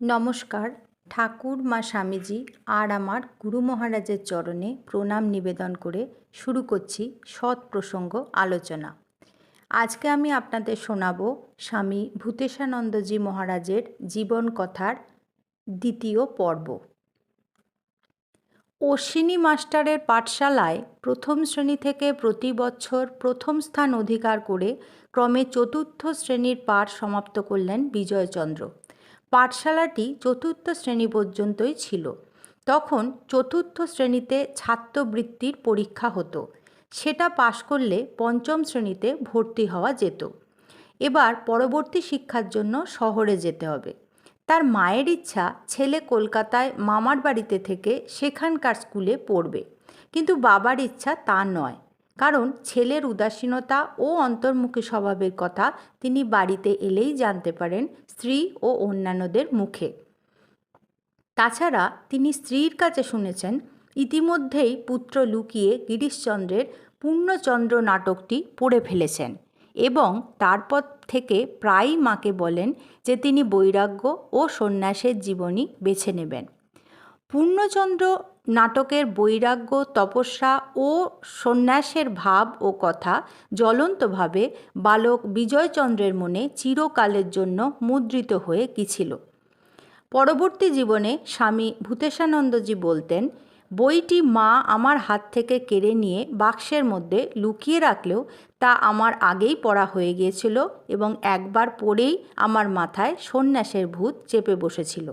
নমস্কার, ঠাকুর মা স্বামীজি আর আমার গুরু মহারাজের চরণে প্রণাম নিবেদন করে শুরু করছি সৎ প্রসঙ্গ আলোচনা। আজকে আমি আপনাদের শোনাব স্বামী ভূতেশানন্দজি মহারাজের জীবন কথার দ্বিতীয় পর্ব। অশ্বিনী মাস্টারের পাঠশালায় প্রথম শ্রেণি থেকে প্রতি বছর প্রথম স্থান অধিকার করে ক্রমে চতুর্থ শ্রেণির পাঠ সমাপ্ত করলেন বিজয়চন্দ্র। পাঠশালাটি চতুর্থ শ্রেণি পর্যন্তই ছিল। তখন চতুর্থ শ্রেণীতে ছাত্রবৃত্তির পরীক্ষা হতো। সেটা পাশ করলে পঞ্চম শ্রেণীতে ভর্তি হওয়া যেত। এবার পরবর্তী শিক্ষার জন্য শহরে যেতে হবে। তার মায়ের ইচ্ছা, ছেলে কলকাতায় মামার বাড়িতে থেকে সেখানকার স্কুলে পড়বে। কিন্তু বাবার ইচ্ছা তা নয়। কারণ ছেলের উদাসীনতা ও অন্তর্মুখী স্বভাবের কথা তিনি বাড়িতে এলেই জানতে পারেন স্ত্রী ও অন্যান্যদের মুখে। তাছাড়া তিনি স্ত্রীর কাছে শুনেছেন, ইতিমধ্যেই পুত্র লুকিয়ে গিরিশচন্দ্রের পূর্ণচন্দ্র নাটকটি পড়ে ফেলেছেন এবং তারপর থেকে প্রায়ই মাকে বলেন যে তিনি বৈরাগ্য ও সন্ন্যাসের জীবনী বেছে নেবেন। পূর্ণচন্দ্র নাটকের বৈরাগ্য, তপস্যা ও সন্ন্যাসের ভাব ও কথা জ্বলন্তভাবে বালক বিজয়চন্দ্রের মনে চিরকালের জন্য মুদ্রিত হয়ে গিয়েছিল। পরবর্তী জীবনে স্বামী ভূতেশানন্দজি বলতেন, বইটি মা আমার হাত থেকে কেড়ে নিয়ে বাক্সের মধ্যে লুকিয়ে রাখলেও তা আমার আগেই পড়া হয়ে গিয়েছিল এবং একবার পড়েই আমার মাথায় সন্ন্যাসের ভূত চেপে বসেছিল।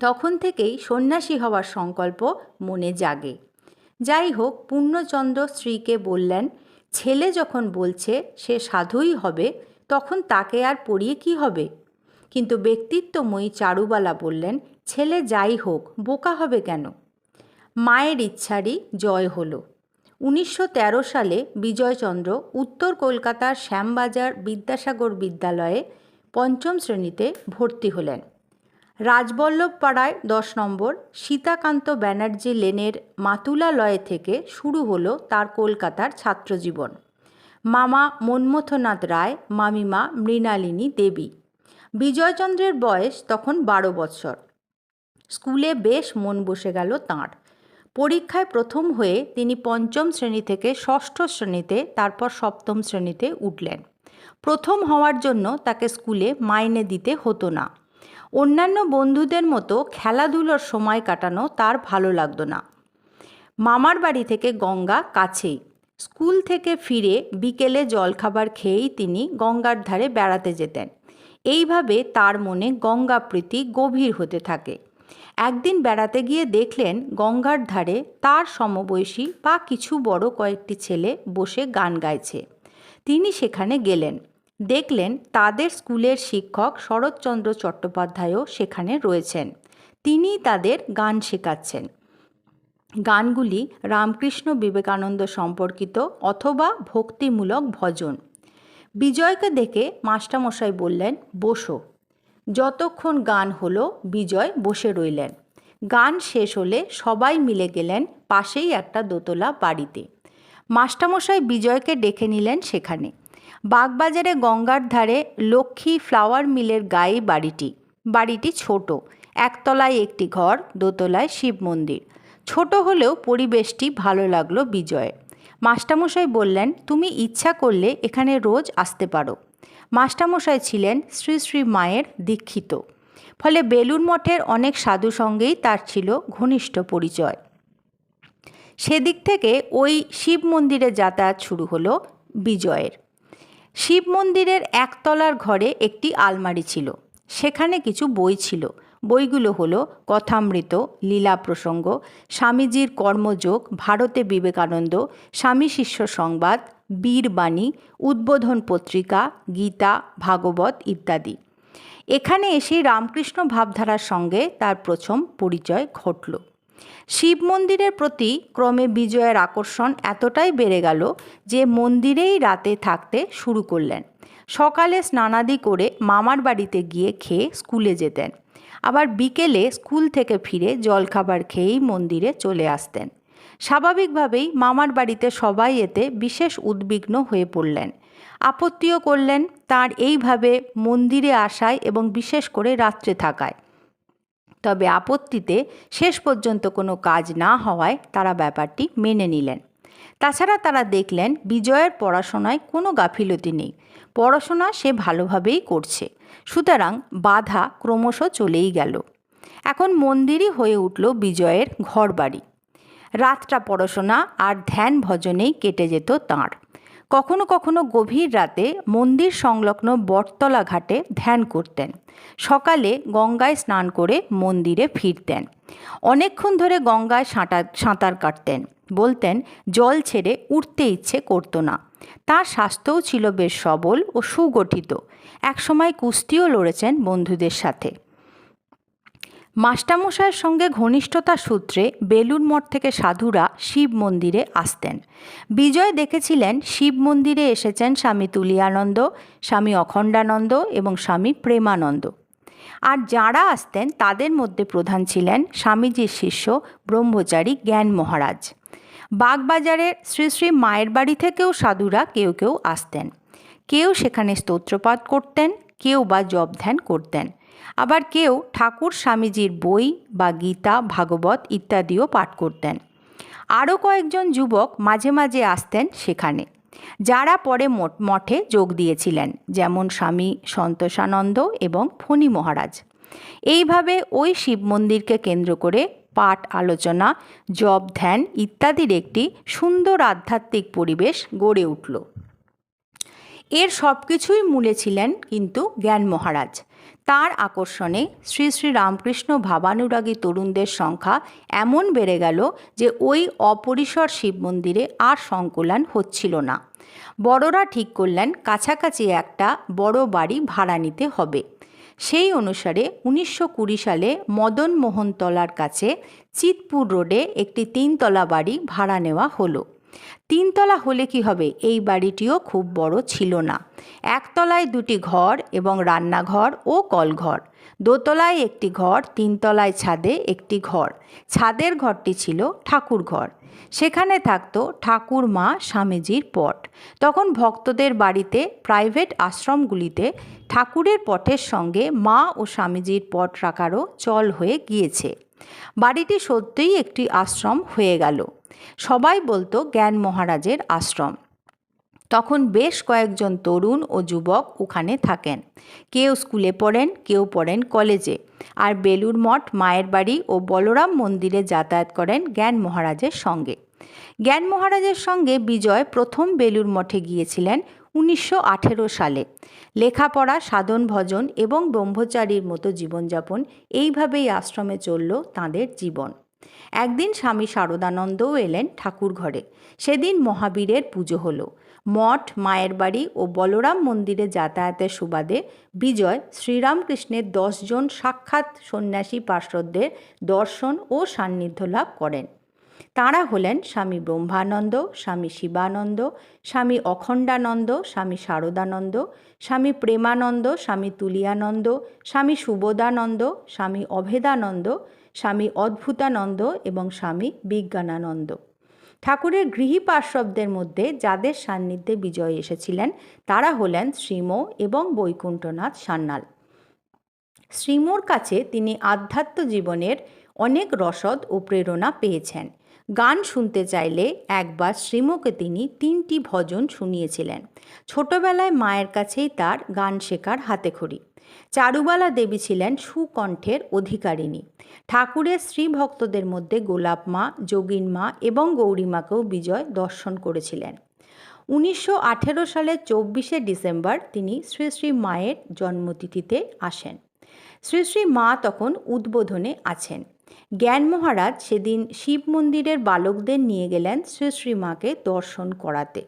তখন থেকেই সন্ন্যাসী হওয়ার সংকল্প মনে জাগে। যাই হোক পূর্ণচন্দ্র স্ত্রীকে বললেন, ছেলে যখন বলছে সে সাধুই হবে, তখন তাকে আর পড়িয়ে কি হবে? কিন্তু ব্যক্তিত্বময়ী চারুবালা বললেন, ছেলে যাই হোক, বোকা হবে কেন? মায়ের ইচ্ছারই জয় হলো। উনিশশো তেরো সালে বিজয়চন্দ্র উত্তর কলকাতার শ্যামবাজার বিদ্যাসাগর বিদ্যালয়ে পঞ্চম শ্রেণীতে ভর্তি হলেন। রাজবল্লভ পাড়ায় দশ নম্বর, সীতাকান্ত ব্যানার্জি লেনের মাতুলালয় থেকে শুরু হলো তার কলকাতার ছাত্রজীবন। মামা মনমথনাথ রায়, মামিমা মৃণালিনী দেবী। বিজয়চন্দ্রের বয়স তখন বারো বৎসর স্কুলে বেশ মন বসে গেল তাঁর। পরীক্ষায় প্রথম হয়ে তিনি পঞ্চম শ্রেণি থেকে ষষ্ঠ শ্রেণীতে, তারপর সপ্তম শ্রেণীতে উঠলেন। প্রথম হওয়ার জন্য তাকে স্কুলে মাইনে দিতে হতো না। অন্যান্য বন্ধুদের মতো খেলাধুলোর সময় কাটানো তার ভালো লাগতো না। মামার বাড়ি থেকে গঙ্গা কাছেই। স্কুল থেকে ফিরে বিকেলে জলখাবার খেয়েই তিনি গঙ্গার ধারে বেড়াতে যেতেন। এইভাবে তার মনে গঙ্গা প্রীতি গভীর হতে থাকে। একদিন বেড়াতে গিয়ে দেখলেন গঙ্গার ধারে তার সমবয়সী বা কিছু বড় কয়েকটি ছেলে বসে গান গাইছে। তিনি সেখানে গেলেন। দেখলেন তাদের স্কুলের শিক্ষক শরৎচন্দ্র চট্টোপাধ্যায়ও সেখানে রয়েছেন। তিনি তাদের গান শেখাচ্ছেন। গানগুলি রামকৃষ্ণ বিবেকানন্দ সম্পর্কিত অথবা ভক্তিমূলক ভজন। বিজয়কে দেখে মাস্টারমশাই বললেন, বসো। যতক্ষণ গান হলো, বিজয় বসে রইলেন। গান শেষ হলে সবাই মিলে গেলেন পাশেই একটা দোতলা বাড়িতে। মাস্টারমশাই বিজয়কে ডেকে নিলেন সেখানে। বাগবাজারে গঙ্গার ধারে লক্ষ্মী ফ্লাওয়ার মিলের গায়ে বাড়িটি। বাড়িটি ছোট। একতলায় একটি ঘর, দোতলায় শিব মন্দির। ছোট হলেও পরিবেশটি ভালো লাগল বিজয়ের মাস্টারমশাই বললেন, তুমি ইচ্ছা করলে এখানে রোজ আসতে পারো। মাস্টারমশাই ছিলেন শ্রী শ্রী মায়ের দীক্ষিত। ফলে বেলুর মঠের অনেক সাধু সঙ্গেই তার ছিল ঘনিষ্ঠ পরিচয়। সেদিক থেকে ওই শিব মন্দিরে যাতায়াত শুরু হলো বিজয়ের। শিব মন্দিরের একতলার ঘরে একটি আলমারি ছিল। সেখানে কিছু বই ছিল। বইগুলো হলো কথামৃত, লীলা প্রসঙ্গ, স্বামীজির কর্মযোগ, ভারতে বিবেকানন্দ, স্বামী শিষ্য সংবাদ বীরবাণী উদ্বোধন পত্রিকা, গীতা, ভাগবত ইত্যাদি। এখানে এসে রামকৃষ্ণ ভাবধারার সঙ্গে তার প্রথম পরিচয় ঘটল। শিব মন্দিরের প্রতি ক্রমে বিজয়ের আকর্ষণ এতটাই বেড়ে গেল যে মন্দিরেই রাতে থাকতে শুরু করলেন। সকালে স্নানাদি করে মামার বাড়িতে গিয়ে খেয়ে স্কুলে যেতেন। আবার বিকেলে স্কুল থেকে ফিরে জলখাবার খেয়েই মন্দিরে চলে আসতেন। স্বাভাবিকভাবেই মামার বাড়িতে সবাই এতে বিশেষ উদ্বিগ্ন হয়ে পড়লেন। আপত্তিও করলেন তার এইভাবে মন্দিরে আসায় এবং বিশেষ করে রাত্রে থাকায়। তবে আপত্তিতে শেষ পর্যন্ত কোনো কাজ না হওয়ায় তারা ব্যাপারটি মেনে নিলেন। তাছাড়া তারা দেখলেন বিজয়ের পড়াশোনায় কোনো গাফিলতি নেই। পড়াশোনা সে ভালোভাবেই করছে। সুতরাং বাধা ক্রমশ চলেই গেল। এখন মন্দিরই হয়ে উঠল বিজয়ের ঘরবাড়ি। রাতটা পড়াশোনা আর ধ্যান ভজনেই কেটে যেত তাঁর। কখনো কখনো গভীর রাতে মন্দির সংলগ্ন বটতলা ঘাটে ধ্যান করতেন। সকালে গঙ্গায় স্নান করে মন্দিরে ফিরতেন। অনেকক্ষণ ধরে গঙ্গায় সাঁতার সাঁতার কাটতেন। বলতেন, জল ছেড়ে উঠতে ইচ্ছে করতো না। তার স্বাস্থ্যও ছিল বেশ সবল ও সুগঠিত। একসময় কুস্তিও লড়েছেন বন্ধুদের সাথে। মাস্টারমশাইয়ের সঙ্গে ঘনিষ্ঠতা সূত্রে বেলুর মঠ থেকে সাধুরা শিব মন্দিরে আসতেন। বিজয় দেখেছিলেন শিব মন্দিরে এসেছেন স্বামী তুলিয়ানন্দ, স্বামী অখণ্ডানন্দ এবং স্বামী প্রেমানন্দ। আর যাঁরা আসতেন, তাদের মধ্যে প্রধান ছিলেন স্বামীজির শিষ্য ব্রহ্মচারী জ্ঞান মহারাজ। বাগবাজারের শ্রী শ্রী মায়ের বাড়ি থেকেও সাধুরা কেউ কেউ আসতেন। কেউ সেখানে স্তোত্রপাত করতেন, কেউ বা জপ ধ্যান করতেন। আবার কেউ ঠাকুর স্বামীজির বই বা গীতা, ভাগবত ইত্যাদিও পাঠ করতেন। আরও কয়েকজন যুবক মাঝে মাঝে আসতেন সেখানে, যারা পরে মঠে যোগ দিয়েছিলেন, যেমন স্বামী সন্তোষানন্দ এবং ফণি মহারাজ। এইভাবে ওই শিব মন্দিরকে কেন্দ্র করে পাঠ, আলোচনা জব ধ্যান ইত্যাদির একটি সুন্দর আধ্যাত্মিক পরিবেশ গড়ে উঠল। এর সব কিছুই মূলে ছিলেন কিন্তু জ্ঞান মহারাজ। তার আকর্ষণে শ্রী শ্রী রামকৃষ্ণ ভাবানুরাগী তরুণদের সংখ্যা এমন বেড়ে গেল যে ওই অপরিসর শিব মন্দিরে আর সংকুলান হচ্ছিল না। বড়রা ঠিক করলেন কাছাকাছি একটা বড় বাড়ি ভাড়া নিতে হবে। সেই অনুসারে উনিশশো কুড়ি সালে মদন মোহনতলার কাছে চিতপুর রোডে একটি তিনতলা বাড়ি ভাড়া নেওয়া হলো। তিনতলা হলে কি হবে? এই বাড়িটিও খুব বড় ছিল না। একতলায় দুটি ঘর এবং রান্নাঘর ও কলঘর। দোতলায় একটি ঘর, তিনতলায় ছাদে একটি ঘর। ছাদের ঘরটি ছিল ঠাকুর ঘর। সেখানে থাকতো ঠাকুর মা, স্বামীজির পট। তখন ভক্তদের বাড়িতে প্রাইভেট আশ্রমগুলিতে ঠাকুরের পটের সঙ্গে মা ও স্বামীজির পট রাখারও চল হয়ে গিয়েছে। বাড়িটি সত্যিই একটি আশ্রম হয়ে গেল। সবাই বলতো জ্ঞান মহারাজের আশ্রম। তখন বেশ কয়েকজন তরুণ ও যুবক ওখানে থাকেন। কেউ স্কুলে পড়েন, কেউ পড়েন কলেজে। আর বেলুর মঠ, মায়ের বাড়ি ও বলরাম মন্দিরে যাতায়াত করেন জ্ঞান মহারাজের সঙ্গে। জ্ঞান মহারাজের সঙ্গে বিজয় প্রথম বেলুর মঠে গিয়েছিলেন উনিশশো আঠেরো সালে। লেখাপড়া, সাধন, ভজন এবং ব্রহ্মচারীর মতো জীবনযাপন এইভাবেই আশ্রমে চলল তাঁদের জীবন। একদিন স্বামী শারদানন্দও এলেন ঠাকুর ঘরে। সেদিন মহাবীরের পুজো হলো। মঠ, মায়ের বাড়ি ও বলরাম মন্দিরে যাতায়াতের সুবাদে বিজয় শ্রীরামকৃষ্ণের দশজন সাক্ষাৎ সন্ন্যাসী পার্শ্বদের দর্শন ও সান্নিধ্য লাভ করেন। তাঁরা হলেন স্বামী ব্রহ্মানন্দ, স্বামী শিবানন্দ, স্বামী অখণ্ডানন্দ, স্বামী শারদানন্দ, স্বামী প্রেমানন্দ, স্বামী তুলিয়ানন্দ, স্বামী সুবোধানন্দ, স্বামী অভেদানন্দ, স্বামী অদ্ভুতানন্দ এবং স্বামী বিজ্ঞানানন্দ। ঠাকুরের গৃহী পার্শ্বদের মধ্যে যাদের সান্নিধ্যে বিজয় এসেছিলেন, তারা হলেন শ্রীম এবং বৈকুণ্ঠনাথ সান্যাল। শ্রীমোর কাছে তিনি আধ্যাত্ম জীবনের অনেক রসদ ও প্রেরণা পেয়েছেন। গান শুনতে চাইলে একবার শ্রীমকে তিনি তিনটি ভজন শুনিয়েছিলেন। ছোটবেলায় মায়ের কাছেই তার গান শেখার হাতেখড়ি। চারুবালা দেবী ছিলেন সুকণ্ঠের অধিকারিণী। ঠাকুরের শ্রী ভক্তদের মধ্যে গোলাপ মা, যোগিন মা এবং গৌরীমাকেও বিজয় দর্শন করেছিলেন। উনিশশো আঠেরো সালের চব্বিশে ডিসেম্বর তিনি শ্রী শ্রী মায়ের জন্মতিথিতে আসেন। শ্রী শ্রী মা তখন উদ্বোধনে আছেন। জ্ঞান মহারাজ সেদিন শিব মন্দিরের বালকদের নিয়ে গেলেন শ্রী শ্রী মাকে দর্শন করাতে।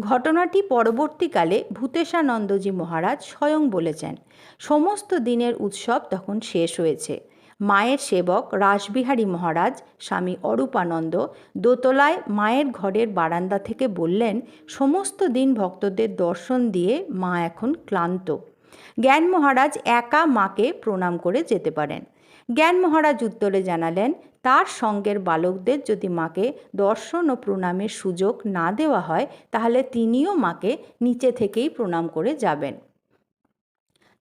ঘটনাটি পরবর্তীকালে ভূতেশানন্দজি মহারাজ স্বয়ং বলেছেন। সমস্ত দিনের উৎসব তখন শেষ হয়েছে। মায়ের সেবক রাসবিহারী মহারাজ, স্বামী অরূপানন্দ দোতলায় মায়ের ঘরের বারান্দা থেকে বললেন, সমস্ত দিন ভক্তদের দর্শন দিয়ে মা এখন ক্লান্ত। জ্ঞান মহারাজ একা মাকে প্রণাম করে যেতে পারেন। জ্ঞান মহারাজ উত্তরে জানালেন, তার সঙ্গের বালকদের যদি মাকে দর্শন ও প্রণামের সুযোগ না দেওয়া হয়, তাহলে তিনিও মাকে নিচে থেকেই প্রণাম করে যাবেন।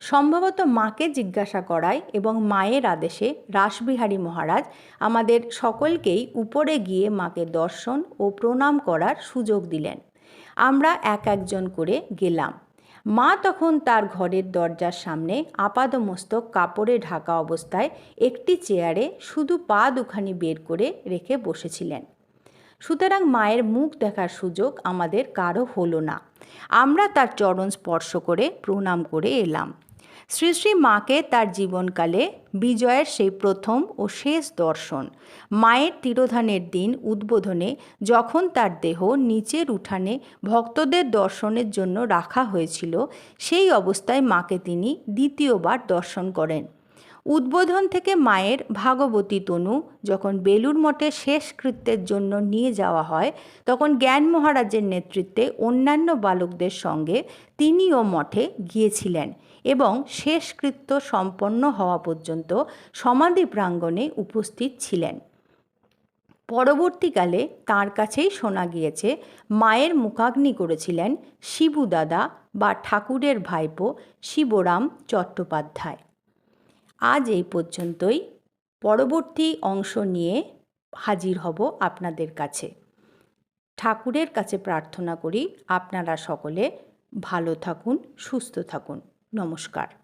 সম্ভবত মাকে জিজ্ঞাসা করায় এবং মায়ের আদেশে রাসবিহারী মহারাজ আমাদের সকলকেই উপরে গিয়ে মাকে দর্শন ও প্রণাম করার সুযোগ দিলেন। আমরা এক একজন করে গেলাম। মা তখন তার ঘরের দরজার সামনে আপাদমস্তক কাপড়ে ঢাকা অবস্থায় একটি চেয়ারে শুধু পা দুখানি বের করে রেখে বসেছিলেন। সুতরাং মায়ের মুখ দেখার সুযোগ আমাদের কারও হলো না। আমরা তার চরণ স্পর্শ করে প্রণাম করে এলাম। শ্রী শ্রী মাকে তার জীবনকালে বিজয়ের সেই প্রথম ও শেষ দর্শন। মায়ের তিরোধানের দিন উদ্বোধনে যখন তার দেহ নিচের উঠানে ভক্তদের দর্শনের জন্য রাখা হয়েছিল, সেই অবস্থায় মাকে তিনি দ্বিতীয়বার দর্শন করেন। উদ্বোধন থেকে মায়ের ভাগবতী তনু যখন বেলুর মঠে শেষকৃত্যের জন্য নিয়ে যাওয়া হয়, তখন জ্ঞান মহারাজের নেতৃত্বে অন্যান্য বালকদের সঙ্গে তিনিও মঠে গিয়েছিলেন। এবং শেষকৃত্য সম্পন্ন হওয়া পর্যন্ত সমাধি প্রাঙ্গণে উপস্থিত ছিলেন। পরবর্তীকালে তার কাছেই শোনা গিয়েছে, মায়ের মুখাগ্নি করেছিলেন শিবু দাদা বা ঠাকুরের ভাইপো শিবরাম চট্টোপাধ্যায়। আজ এই পর্যন্তই। পরবর্তী অংশ নিয়ে হাজির হব আপনাদের কাছে। ঠাকুরের কাছে প্রার্থনা করি, আপনারা সকলে ভালো থাকুন, সুস্থ থাকুন। নমস্কার।